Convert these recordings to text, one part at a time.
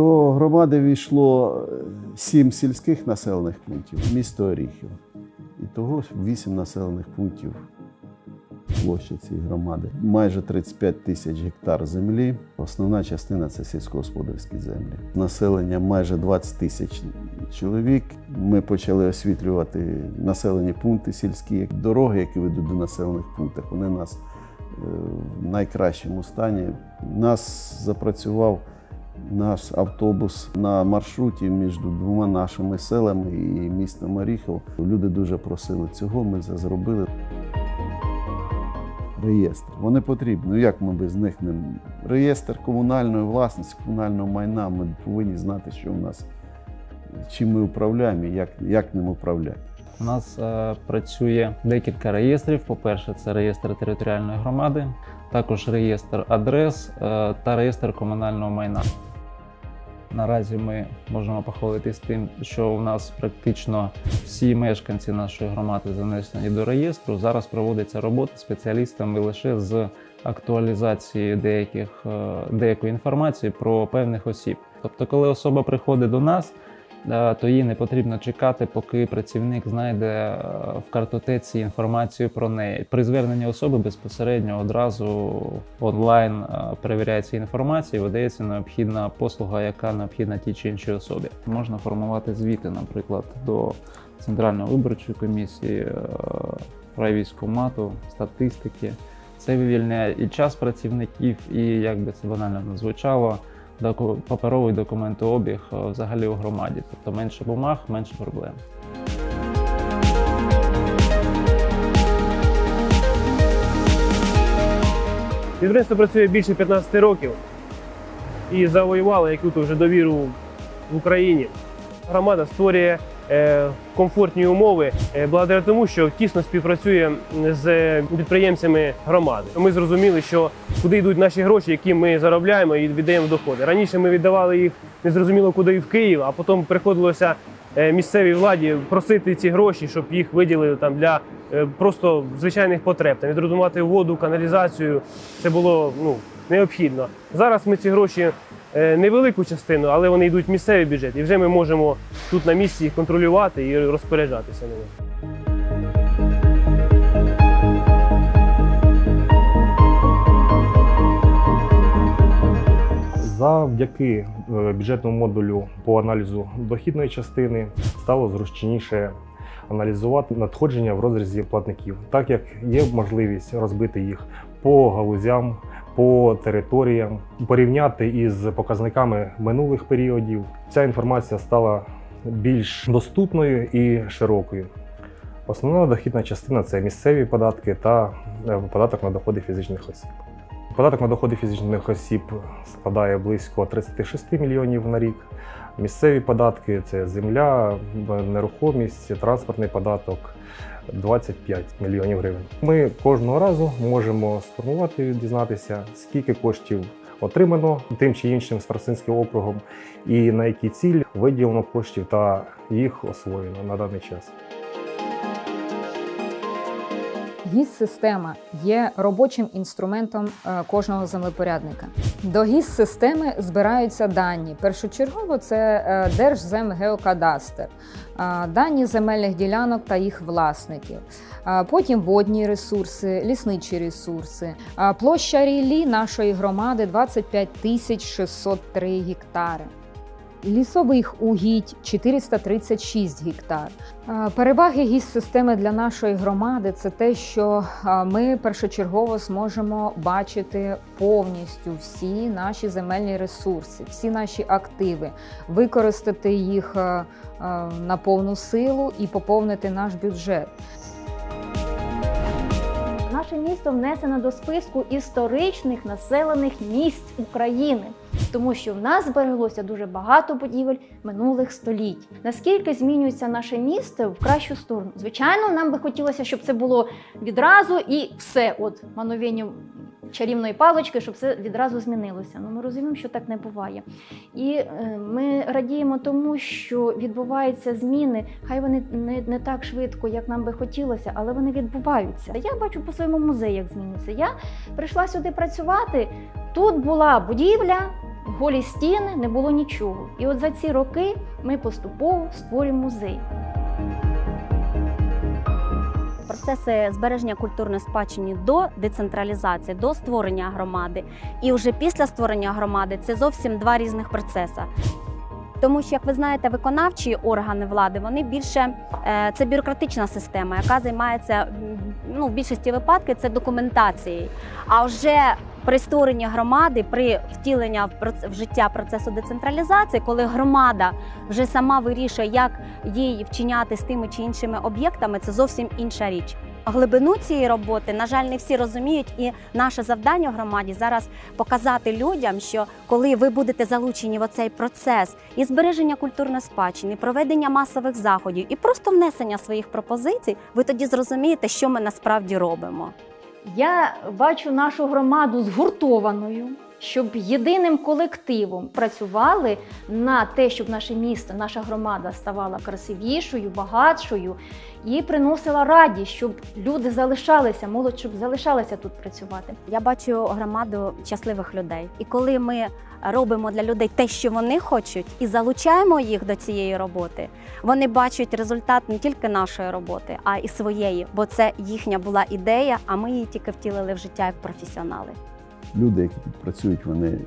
До громади війшло е, сім сільських населених пунктів, місто Оріхів. І того вісім населених пунктів площа цієї громади. Майже 35 тисяч гектар землі. Основна частина це сільськогосподарські землі. Населення майже 20 тисяч чоловік. Ми почали освітлювати населені пункти сільські. Дороги, які ведуть до населених пунктів, вони у нас е, в найкращому стані. Нас запрацював наш автобус на маршруті між двома нашими селами і містом Оріхов. Люди дуже просили цього, ми це зробили. Реєстр. Вони потрібні. Ну як ми без них не реєстр комунальної власності, комунального майна. Ми повинні знати, що в нас чим ми управляємо і як, як ним управляти. У нас е, працює декілька реєстрів. По-перше, це реєстр територіальної громади, також реєстр адрес е, та реєстр комунального майна. Наразі ми можемо похвалитись тим, що у нас практично всі мешканці нашої громади занесені до реєстру. Зараз проводиться робота спеціалістами лише з актуалізації деяких, е, деякої інформації про певних осіб. Тобто, коли особа приходить до нас, то їй не потрібно чекати, поки працівник знайде е, в картотеці інформацію про неї. При зверненні особи безпосередньо одразу онлайн е, перевіряється інформація, видається необхідна послуга, яка необхідна тій чи іншій особі. Можна формувати звіти, наприклад, до Центральної виборчої комісії, е, райвійськкомату, статистики. Це вивільняє і час працівників, і як би це банально не звучало, паперовий документообіг е, взагалі у громаді. Тобто менше бумаг, менше проблем. Підприємство працює більше 15 років і завоювало яку то вже довіру в Україні. Громада створює комфортні умови е, благодаря тому, що тісно співпрацює з підприємцями громади. Ми зрозуміли, що куди йдуть наші гроші, які ми заробляємо і віддаємо доходи. Раніше ми віддавали їх незрозуміло куди в Київ, а потім приходилося е, місцевій владі просити ці гроші, щоб їх виділили там для е, просто звичайних потреб, там відремонтувати воду, каналізацію. Це було ну необхідно. Зараз ми ці гроші е, невелику частину, але вони йдуть в місцевий бюджет, і вже ми можемо тут на місці їх контролювати і розпоряджатися ними. Завдяки е, бюджетному модулю по аналізу дохідної частини стало зручніше аналізувати надходження в розрізі платників, так як є можливість розбити їх по галузям, по територіям, порівняти із показниками минулих періодів. Ця інформація стала більш доступною і широкою. Основна дохідна частина це місцеві податки та е, податок на доходи фізичних осіб. Податок на доходи фізичних осіб складає близько 36 мільйонів на рік. Місцеві податки це земля, нерухомість, транспортний податок 25 мільйонів гривень. Ми кожного разу можемо сформувати і дізнатися, скільки коштів отримано тим чи іншим старостинським округом, і на які цілі виділено коштів та їх освоєно на даний час. ГІС-система є робочим інструментом е, кожного землепорядника. До ГІС-системи збираються дані. Першочергово це е, Держземгеокадастр, е, дані земельних ділянок та їх власників. Потім водні ресурси, лісничі ресурси. Площа ріллі нашої громади 25 тисяч 603 гектари. Лісових угідь 436 гектар. Переваги гіс-системи для нашої громади це те, що ми першочергово зможемо бачити повністю всі наші земельні ресурси, всі наші активи, використати їх на повну силу і поповнити наш бюджет. Наше місто внесено до списку історичних населених місць України, тому що в нас збереглося дуже багато будівель минулих століть. Наскільки змінюється наше місто в кращу сторону? Звичайно, нам би хотілося, щоб це було відразу і все, от мановенням чарівної палички, щоб це відразу змінилося. Ну ми розуміємо, що так не буває. І е, ми радіємо тому, що відбуваються зміни. Хай вони не, не так швидко, як нам би хотілося, але вони відбуваються. Я бачу по своєму музею, як змінюється. Я прийшла сюди працювати. Тут була будівля, голі стіни, не було нічого. І от за ці роки ми поступово створюємо музей. Процеси збереження культурної спадщини до децентралізації, до створення громади, і вже після створення громади це зовсім два різних процеси. Тому що, як ви знаєте, виконавчі органи влади вони більше е, це бюрократична система, яка займається ну, в більшості випадків це документацією. А вже при створенні громади, при втіленні в життя процесу децентралізації, коли громада вже сама вирішує, як їй вчиняти з тими чи іншими об'єктами, це зовсім інша річ. Глибину цієї роботи, на жаль, не всі розуміють, і наше завдання в громаді зараз показати людям, що коли ви будете залучені в оцей процес і збереження культурної спадщини, і проведення масових заходів, і просто внесення своїх пропозицій, ви тоді зрозумієте, що ми насправді робимо. Я бачу нашу громаду згуртованою, щоб єдиним колективом працювали на те, щоб наше місто, наша громада ставала красивішою, багатшою і приносила радість, щоб люди залишалися, молодь, щоб залишалася тут працювати. Я бачу громаду щасливих людей. І коли ми робимо для людей те, що вони хочуть, і залучаємо їх до цієї роботи, вони бачать результат не тільки нашої роботи, а і своєї, бо це їхня була ідея, а ми її тільки втілили в життя як професіонали. Люди, які тут працюють, вони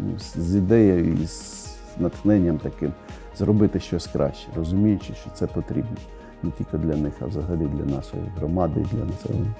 ну, з- ідеєю і з натхненням таким зробити щось краще, розуміючи, що це потрібно не тільки для них, а взагалі для нашої громади і для населення.